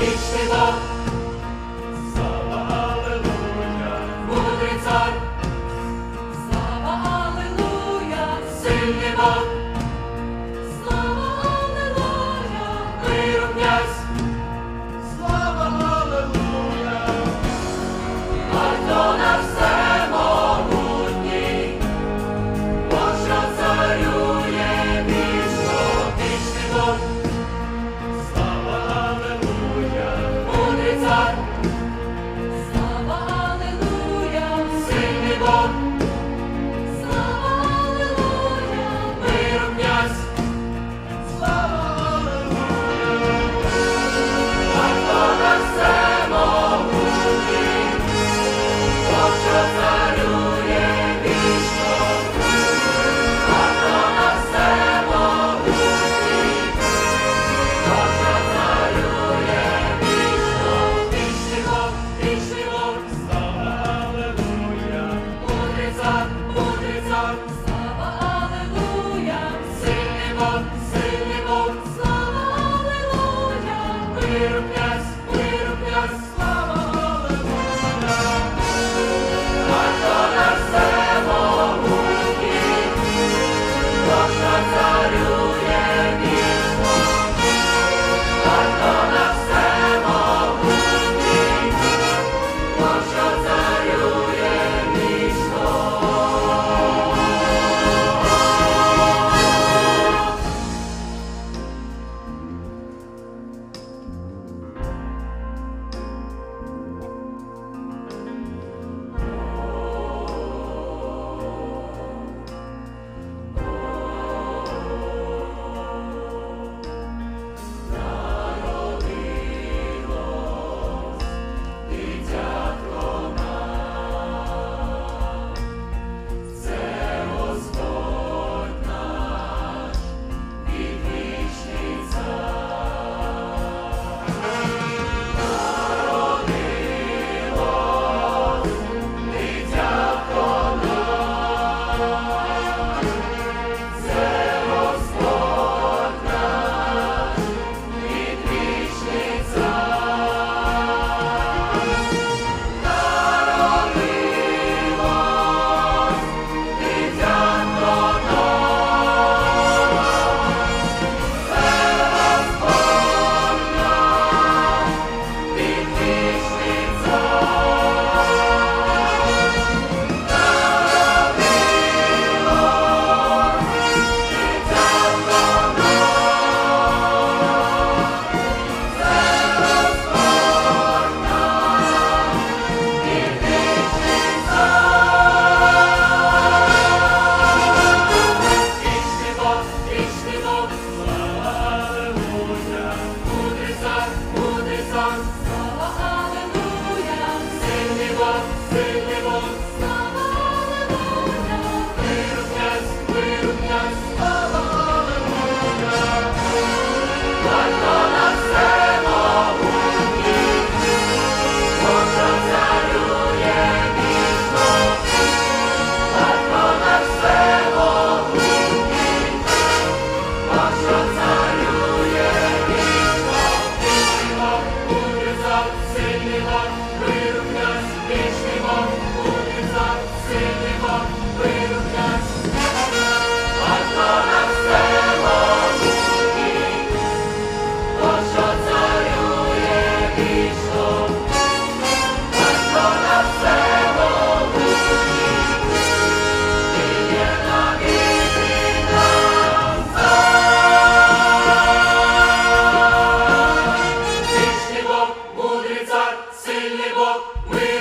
вічного. Слава Аллилуйя, мудрий цар, слава Аллилуйя, сильний Бог. silly book, we'll